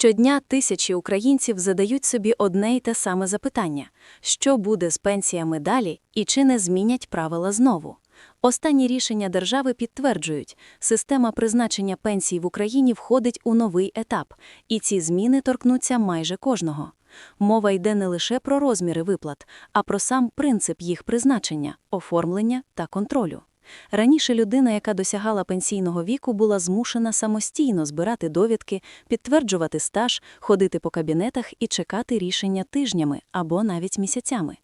Щодня тисячі українців задають собі одне й те саме запитання: що буде з пенсіями далі і чи не змінять правила знову? Останні рішення держави підтверджують, система призначення пенсій в Україні входить у новий етап, і ці зміни торкнуться майже кожного. Мова йде не лише про розміри виплат, а про сам принцип їх призначення, оформлення та контролю. Раніше людина, яка досягала пенсійного віку, була змушена самостійно збирати довідки, підтверджувати стаж, ходити по кабінетах і чекати рішення тижнями або навіть місяцями.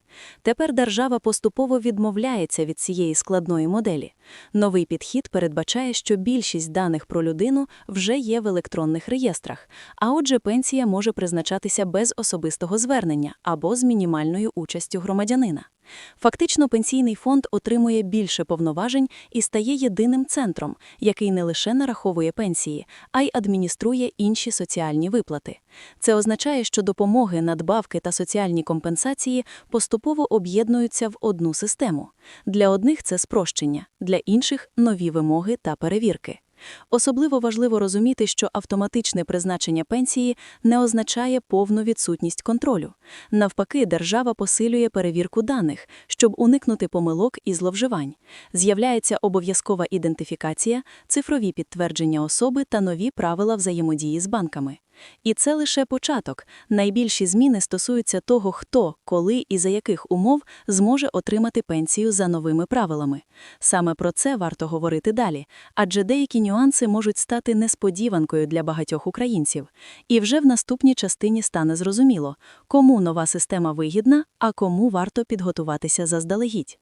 Тепер держава поступово відмовляється від цієї складної моделі. Новий підхід передбачає, що більшість даних про людину вже є в електронних реєстрах, а отже, пенсія може призначатися без особистого звернення або з мінімальною участю громадянина. Фактично, пенсійний фонд отримує більше повноважень і стає єдиним центром, який не лише нараховує пенсії, а й адмініструє інші соціальні виплати. Це означає, що допомоги, надбавки та соціальні компенсації поступово об'єднуються в одну систему. Для одних це спрощення, для інших нові вимоги та перевірки. Особливо важливо розуміти, що автоматичне призначення пенсії не означає повну відсутність контролю. Навпаки, держава посилює перевірку даних, щоб уникнути помилок і зловживань. З'являється обов'язкова ідентифікація, цифрові підтвердження особи та нові правила взаємодії з банками. І це лише початок. Найбільші зміни стосуються того, хто, коли і за яких умов зможе отримати пенсію за новими правилами. Саме про це варто говорити далі, адже деякі нюанси можуть стати несподіванкою для багатьох українців. І вже в наступній частині стане зрозуміло, кому нова система вигідна, а кому варто підготуватися заздалегідь.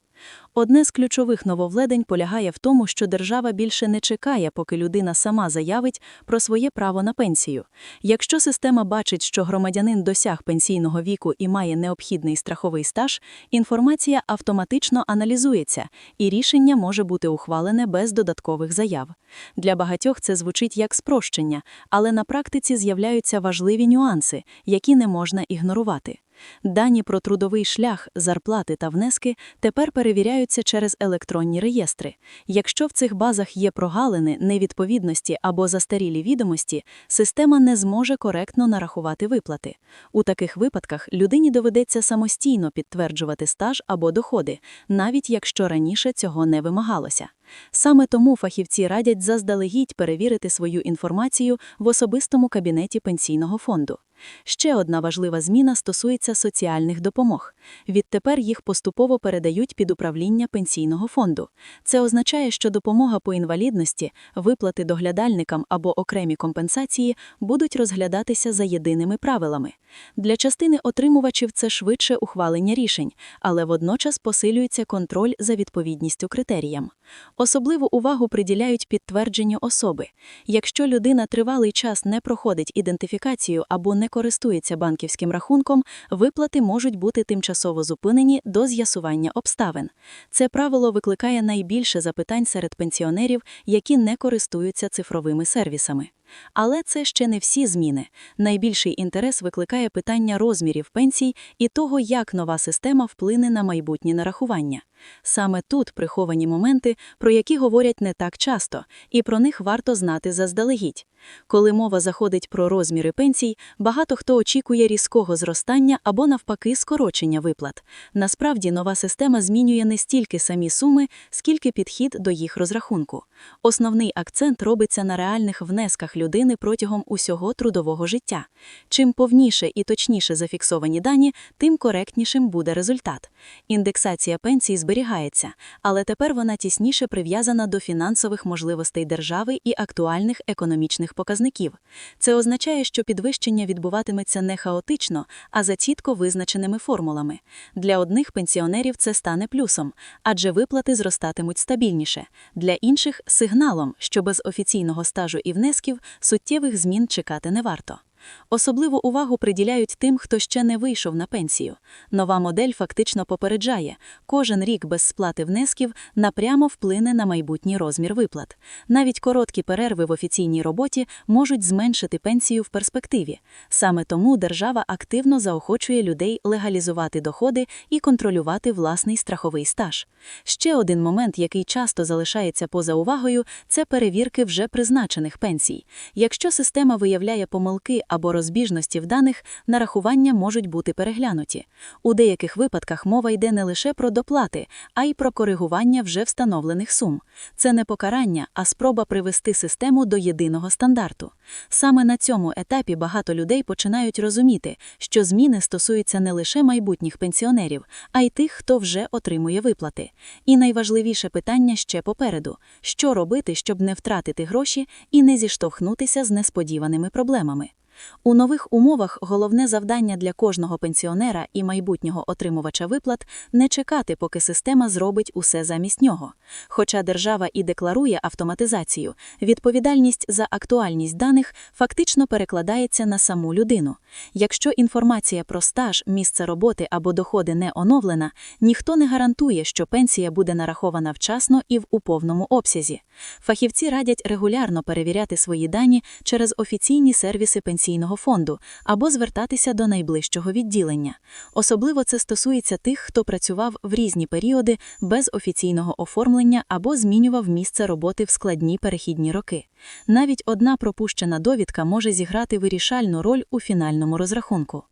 Одне з ключових нововведень полягає в тому, що держава більше не чекає, поки людина сама заявить про своє право на пенсію. Якщо система бачить, що громадянин досяг пенсійного віку і має необхідний страховий стаж, інформація автоматично аналізується, і рішення може бути ухвалене без додаткових заяв. Для багатьох це звучить як спрощення, але на практиці з'являються важливі нюанси, які не можна ігнорувати. Дані про трудовий шлях, зарплати та внески тепер перевіряються через електронні реєстри. Якщо в цих базах є прогалини, невідповідності або застарілі відомості, система не зможе коректно нарахувати виплати. У таких випадках людині доведеться самостійно підтверджувати стаж або доходи, навіть якщо раніше цього не вимагалося. Саме тому фахівці радять заздалегідь перевірити свою інформацію в особистому кабінеті пенсійного фонду. Ще одна важлива зміна стосується соціальних допомог. Відтепер їх поступово передають під управління пенсійного фонду. Це означає, що допомога по інвалідності, виплати доглядальникам або окремі компенсації будуть розглядатися за єдиними правилами. Для частини отримувачів це швидше ухвалення рішень, але водночас посилюється контроль за відповідністю критеріям. Особливу увагу приділяють підтвердженню особи. Якщо людина тривалий час не проходить ідентифікацію або не користується банківським рахунком, виплати можуть бути тимчасово зупинені до з'ясування обставин. Це правило викликає найбільше запитань серед пенсіонерів, які не користуються цифровими сервісами. Але це ще не всі зміни. Найбільший інтерес викликає питання розмірів пенсій і того, як нова система вплине на майбутнє нарахування. Саме тут приховані моменти, про які говорять не так часто, і про них варто знати заздалегідь. Коли мова заходить про розміри пенсій, багато хто очікує різкого зростання або, навпаки, скорочення виплат. Насправді, нова система змінює не стільки самі суми, скільки підхід до їх розрахунку. Основний акцент робиться на реальних внесках людини протягом усього трудового життя. Чим повніше і точніше зафіксовані дані, тим коректнішим буде результат. Індексація пенсій зберігається, але тепер вона тісніше прив'язана до фінансових можливостей держави і актуальних економічних показників. Це означає, що підвищення відбуватиметься не хаотично, а за чітко визначеними формулами. Для одних пенсіонерів це стане плюсом, адже виплати зростатимуть стабільніше, для інших сигналом, що без офіційного стажу і внесків суттєвих змін чекати не варто. Особливу увагу приділяють тим, хто ще не вийшов на пенсію. Нова модель фактично попереджає, кожен рік без сплати внесків напрямо вплине на майбутній розмір виплат. Навіть короткі перерви в офіційній роботі можуть зменшити пенсію в перспективі. Саме тому держава активно заохочує людей легалізувати доходи і контролювати власний страховий стаж. Ще один момент, який часто залишається поза увагою, це перевірки вже призначених пенсій. Якщо система виявляє помилки або розбіжності в даних, нарахування можуть бути переглянуті. У деяких випадках мова йде не лише про доплати, а й про коригування вже встановлених сум. Це не покарання, а спроба привести систему до єдиного стандарту. Саме на цьому етапі багато людей починають розуміти, що зміни стосуються не лише майбутніх пенсіонерів, а й тих, хто вже отримує виплати. І найважливіше питання ще попереду: що робити, щоб не втратити гроші і не зіштовхнутися з несподіваними проблемами. У нових умовах головне завдання для кожного пенсіонера і майбутнього отримувача виплат не чекати, поки система зробить усе замість нього. Хоча держава і декларує автоматизацію, відповідальність за актуальність даних фактично перекладається на саму людину. Якщо інформація про стаж, місце роботи або доходи не оновлена, ніхто не гарантує, що пенсія буде нарахована вчасно і в у повному обсязі. Фахівці радять регулярно перевіряти свої дані через офіційні сервіси пенсійного фонду або звертатися до найближчого відділення. Особливо це стосується тих, хто працював в різні періоди без офіційного оформлення або змінював місце роботи в складні перехідні роки. Навіть одна пропущена довідка може зіграти вирішальну роль у фінальному розрахунку.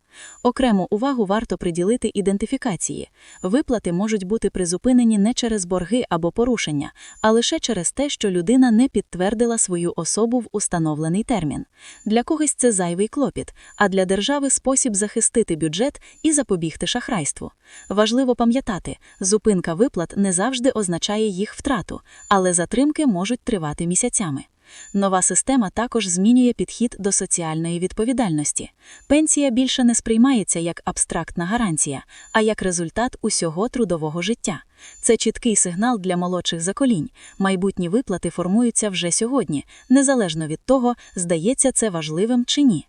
Окрему увагу варто приділити ідентифікації. Виплати можуть бути призупинені не через борги або порушення, а лише через те, що людина не підтвердила свою особу в установлений термін. Для когось це зайвий клопіт, а для держави спосіб захистити бюджет і запобігти шахрайству. Важливо пам'ятати, зупинка виплат не завжди означає їх втрату, але затримки можуть тривати місяцями. Нова система також змінює підхід до соціальної відповідальності. Пенсія більше не сприймається як абстрактна гарантія, а як результат усього трудового життя. Це чіткий сигнал для молодших заколінь. Майбутні виплати формуються вже сьогодні, незалежно від того, здається це важливим чи ні.